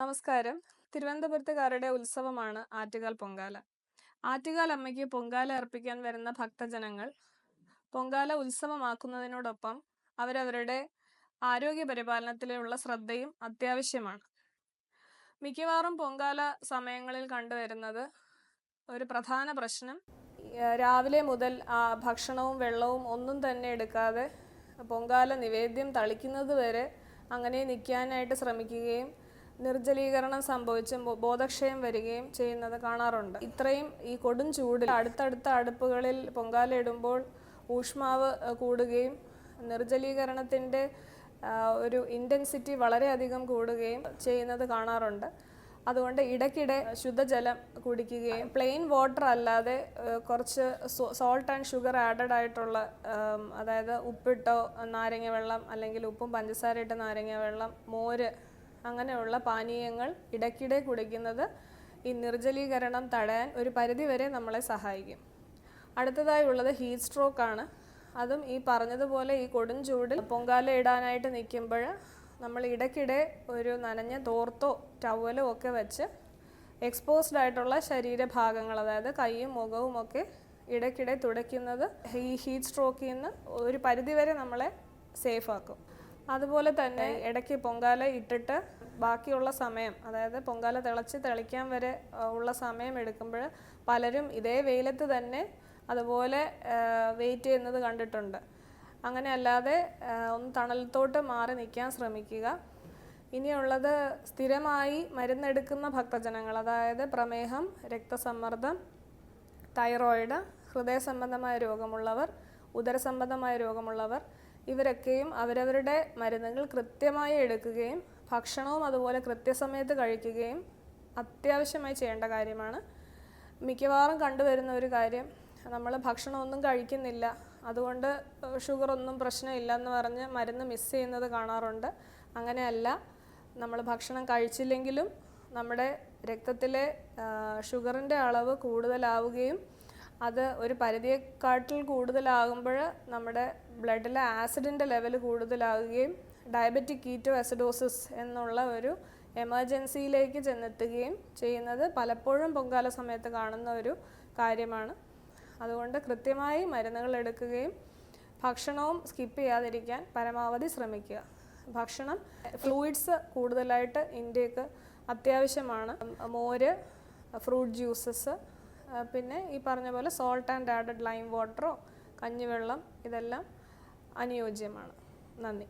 നമസ്കാരം. തിരുവനന്തപുരത്തുകാരുടെ ഉത്സവമാണ് ആറ്റുകാൽ പൊങ്കാല. ആറ്റുകാൽ അമ്മയ്ക്ക് പൊങ്കാല അർപ്പിക്കാൻ വരുന്ന ഭക്തജനങ്ങൾ പൊങ്കാല ഉത്സവമാക്കുന്നതിനോടൊപ്പം അവരവരുടെ ആരോഗ്യ പരിപാലനത്തിലുള്ള ശ്രദ്ധയും അത്യാവശ്യമാണ്. മിക്കവാറും പൊങ്കാല സമയങ്ങളിൽ കണ്ടുവരുന്നത് ഒരു പ്രധാന പ്രശ്നം. രാവിലെ മുതൽ ഭക്ഷണവും വെള്ളവും ഒന്നും തന്നെ എടുക്കാതെ പൊങ്കാല നിവേദ്യം തളിക്കുന്നത് വരെ അങ്ങനെ നിൽക്കാനായിട്ട് ശ്രമിക്കുകയും നിർജലീകരണം സംഭവിച്ച് ബോധക്ഷയം വരികയും ചെയ്യുന്നത് കാണാറുണ്ട്. ഇത്രയും ഈ കൊടും ചൂടിൽ അടുത്തടുത്ത അടുപ്പുകളിൽ പൊങ്കാല ഇടുമ്പോൾ ഊഷ്മാവ് കൂടുകയും നിർജലീകരണത്തിന്റെ ഒരു ഇന്റൻസിറ്റി വളരെയധികം കൂടുകയും ചെയ്യുന്നത് കാണാറുണ്ട്. അതുകൊണ്ട് ഇടയ്ക്കിടെ ശുദ്ധജലം കുടിക്കുകയും പ്ലെയിൻ വാട്ടർ അല്ലാതെ കുറച്ച് സോൾട്ട് ആൻഡ് ഷുഗർ ആഡഡ് ആയിട്ടുള്ള അതായത് ഉപ്പിട്ടോ നാരങ്ങ വെള്ളം അല്ലെങ്കിൽ ഉപ്പും പഞ്ചസാര ഇട്ട നാരങ്ങ വെള്ളം മോര് അങ്ങനെയുള്ള പാനീയങ്ങൾ ഇടയ്ക്കിടെ കുടിക്കുന്നത് ഈ നിർജലീകരണം തടയാൻ ഒരു പരിധിവരെ നമ്മളെ സഹായിക്കും. അടുത്തതായി ഉള്ളത് ഹീറ്റ് സ്ട്രോക്ക് ആണ്. അതും ഈ പറഞ്ഞതുപോലെ ഈ കൊടും ചൂടിൽ പൊങ്കാല ഇടാനായിട്ട് നിൽക്കുമ്പോൾ നമ്മൾ ഇടയ്ക്കിടെ ഒരു നനഞ്ഞ തോർത്തോ ടവലോ ഒക്കെ വെച്ച് എക്സ്പോസ്ഡ് ആയിട്ടുള്ള ശരീരഭാഗങ്ങൾ അതായത് കൈയും മുഖവും ഒക്കെ ഇടയ്ക്കിടെ തുടയ്ക്കുന്നത് ഈ ഹീറ്റ് സ്ട്രോക്കിൽ നിന്ന് ഒരു പരിധിവരെ നമ്മളെ സേഫ് ആക്കും. അതുപോലെ തന്നെ ഇടയ്ക്ക് പൊങ്കാല ഇട്ടിട്ട് ബാക്കിയുള്ള സമയം അതായത് പൊങ്കാല തിളച്ച് തെളിക്കാൻ വരെ ഉള്ള സമയം എടുക്കുമ്പോൾ പലരും ഇതേ വെയിലത്ത് തന്നെ അതുപോലെ വെയിറ്റ് ചെയ്യുന്നത് കണ്ടിട്ടുണ്ട്. അങ്ങനെ അല്ലാതെ ഒന്ന് തണലത്തോട്ട് മാറി നിൽക്കാൻ ശ്രമിക്കുക. ഇനിയുള്ളത് സ്ഥിരമായി മരുന്നെടുക്കുന്ന ഭക്തജനങ്ങൾ അതായത് പ്രമേഹം രക്തസമ്മർദ്ദം തൈറോയിഡ് ഹൃദയ സംബന്ധമായ രോഗമുള്ളവർ ഉദരസംബന്ധമായ രോഗമുള്ളവർ ഇവരൊക്കെയും അവരവരുടെ മരുന്നുകൾ കൃത്യമായി എടുക്കുകയും ഭക്ഷണവും അതുപോലെ കൃത്യസമയത്ത് കഴിക്കുകയും അത്യാവശ്യമായി ചെയ്യേണ്ട കാര്യമാണ്. മിക്കവാറും കണ്ടുവരുന്ന ഒരു കാര്യം നമ്മൾ ഭക്ഷണമൊന്നും കഴിക്കുന്നില്ല. അതുകൊണ്ട് ഷുഗർ ഒന്നും പ്രശ്നമില്ല എന്ന് പറഞ്ഞ് മരുന്ന് മിസ് ചെയ്യുന്നത് കാണാറുണ്ട്. അങ്ങനെയല്ല നമ്മൾ ഭക്ഷണം കഴിച്ചില്ലെങ്കിലും നമ്മുടെ രക്തത്തിലെ ഷുഗറിന്റെ അളവ് കൂടുതലാവുകയും അത് ഒരു പരിധിയെക്കാട്ടിൽ കൂടുതലാകുമ്പോൾ നമ്മുടെ ബ്ലഡിലെ ആസിഡിന്റെ ലെവൽ കൂടുതലാകുകയും ഡയബറ്റിക് കീറ്റോ അസിഡോസിസ് എന്നുള്ള ഒരു എമർജൻസിയിലേക്ക് ചെന്നെത്തുകയും ചെയ്യുന്നത് പലപ്പോഴും പൊങ്കാല സമയത്ത് കാണുന്ന ഒരു കാര്യമാണ്. അതുകൊണ്ട് കൃത്യമായി മരുന്നുകൾ എടുക്കുകയും ഭക്ഷണവും സ്കിപ്പ് ചെയ്യാതിരിക്കാൻ പരമാവധി ശ്രമിക്കുക. ഭക്ഷണം ഫ്ലൂയിഡ്സ് കൂടുതലായിട്ട് ഇന്ത്യയ്ക്ക് അത്യാവശ്യമാണ്. മോര് ഫ്രൂട്ട് ജ്യൂസസ് പിന്നെ ഈ പറഞ്ഞ പോലെ സോൾട്ട് ആൻഡ് ആഡഡ് ലൈം വാട്ടറോ കഞ്ഞിവെള്ളം ഇതെല്ലാം അനുയോജ്യമാണ്. നന്ദി.